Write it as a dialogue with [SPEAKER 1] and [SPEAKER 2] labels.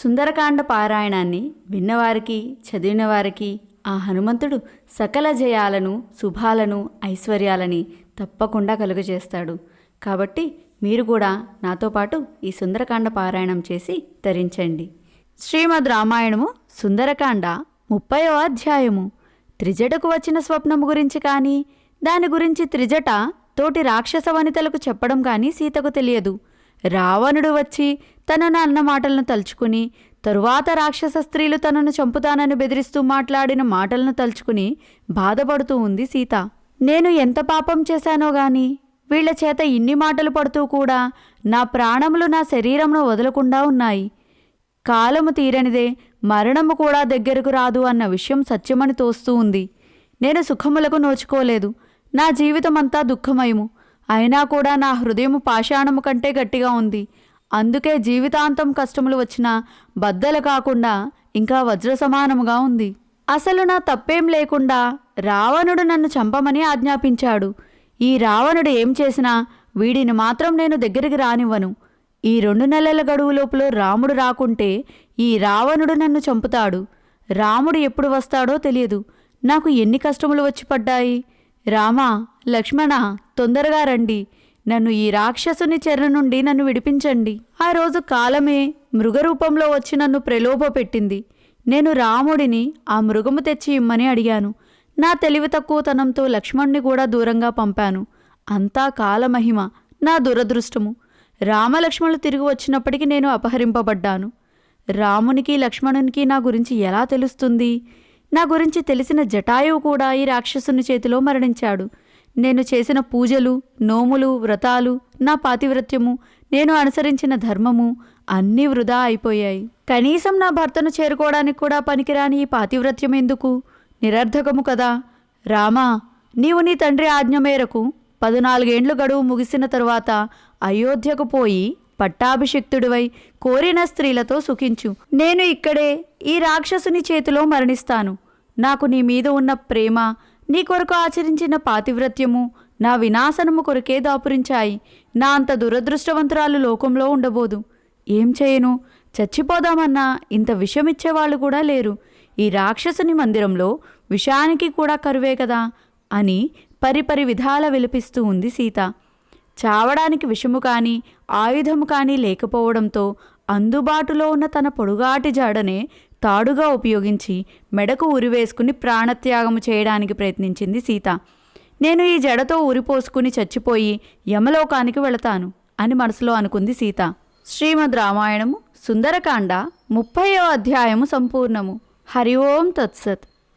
[SPEAKER 1] సుందరకాండ పారాయణాన్ని విన్నవారికి చదివిన వారికి ఆ హనుమంతుడు సకల జయాలను శుభాలను ఐశ్వర్యాలని తప్పకుండా కలుగజేస్తాడు. కాబట్టి మీరు కూడా నాతో పాటు ఈ సుందరకాండ పారాయణం చేసి ధరించండి శ్రీమద్ రామాయణము సుందరకాండ ముప్పయో అధ్యాయము. త్రిజటకు వచ్చిన స్వప్నము గురించి కానీ దాని గురించి త్రిజట తోటి రాక్షస వనితలకు చెప్పడం కానీ సీతకు తెలియదు. రావణుడు వచ్చి తనను అన్న మాటలను తలుచుకుని తరువాత రాక్షస స్త్రీలు తనను చంపుతానని బెదిరిస్తూ మాట్లాడిన మాటలను తలుచుకుని బాధపడుతూ ఉంది సీత. నేను ఎంత పాపం చేశానో గాని వీళ్ళ చేత ఇన్ని మాటలు పడుతూ కూడా నా ప్రాణములు నా శరీరంను వదలకుండా ఉన్నాయి. కాలము తీరనిదే మరణము కూడా దగ్గరకు రాదు అన్న విషయం సత్యమని తోస్తూ ఉంది. నేను సుఖములకు నోచుకోలేదు. నా జీవితమంతా దుఃఖమయము. అయినా కూడా నా హృదయము పాషాణము కంటే గట్టిగా ఉంది. అందుకే జీవితాంతం కష్టములు వచ్చినా బద్దలు కాకుండా ఇంకా వజ్ర సమానముగా ఉంది. అసలు నా తప్పేం లేకుండా రావణుడు నన్ను చంపమని ఆజ్ఞాపించాడు. ఈ రావణుడు ఏం చేసినా వీడిని మాత్రం నేను దగ్గరికి రానివ్వను. ఈ రెండు నెలల గడువు లోపల రాముడు రాకుంటే ఈ రావణుడు నన్ను చంపుతాడు. రాముడు ఎప్పుడు వస్తాడో తెలియదు. నాకు ఎన్ని కష్టములు వచ్చి పడ్డాయి? రామా లక్ష్మణ తొందరగా రండి. నన్ను ఈ రాక్షసుని చెర్ర నుండి నన్ను విడిపించండి. ఆ రోజు కాలమే మృగరూపంలో వచ్చి నన్ను ప్రలోభ పెట్టింది నేను రాముడిని ఆ మృగము తెచ్చి ఇమ్మని అడిగాను. నా తెలివి తక్కువతనంతో లక్ష్మణ్ణి కూడా దూరంగా పంపాను. అంతా కాలమహిమ నా దురదృష్టము. రామలక్ష్మణులు తిరిగి వచ్చినప్పటికీ నేను అపహరింపబడ్డాను. రామునికి లక్ష్మణునికి నా గురించి ఎలా తెలుస్తుంది? నా గురించి తెలిసిన జటాయువు కూడా ఈ రాక్షసుని చేతిలో మరణించాడు. నేను చేసిన పూజలు నోములు వ్రతాలు నా పాతివ్రత్యము నేను అనుసరించిన ధర్మము అన్నీ వృధా అయిపోయాయి. కనీసం నా భర్తను చేరుకోవడానికి కూడా పనికిరాని ఈ పాతివ్రత్యం ఎందుకు? నిరర్ధకము కదా. రామా నీవు నీ తండ్రి ఆజ్ఞ మేరకు పదునాలుగేండ్లు గడువు ముగిసిన తరువాత అయోధ్యకు పోయి పట్టాభిషిక్తుడివై కోరిన స్త్రీలతో సుఖించు. నేను ఇక్కడే ఈ రాక్షసుని చేతిలో మరణిస్తాను. నాకు నీ మీద ఉన్న ప్రేమ నీ కొరకు ఆచరించిన పాతివ్రత్యము నా వినాశనము కొరకే దాపురించాయి. నా అంత దురదృష్టవంతురాలు లోకంలో ఉండబోదు. ఏం చేయను? చచ్చిపోదామన్నా ఇంత విషమిచ్చేవాళ్ళు కూడా లేరు. ఈ రాక్షసుని మందిరంలో విషానికి కూడా కరువే కదా అని పరిపరి విధాల విలపిస్తూ ఉంది సీత. చావడానికి విషము కానీ ఆయుధము కానీ లేకపోవడంతో అందుబాటులో ఉన్న తన పొడుగాటి జాడనే తాడుగా ఉపయోగించి మెడకు ఉరివేసుకుని ప్రాణత్యాగము చేయడానికి ప్రయత్నించింది సీత. నేను ఈ జడతో ఉరిపోసుకుని చచ్చిపోయి యమలోకానికి వెళతాను అని మనసులో అనుకుంది సీత. శ్రీమద్ రామాయణము సుందరకాండ ముప్పయో అధ్యాయము సంపూర్ణము. హరి ఓం తత్సత్.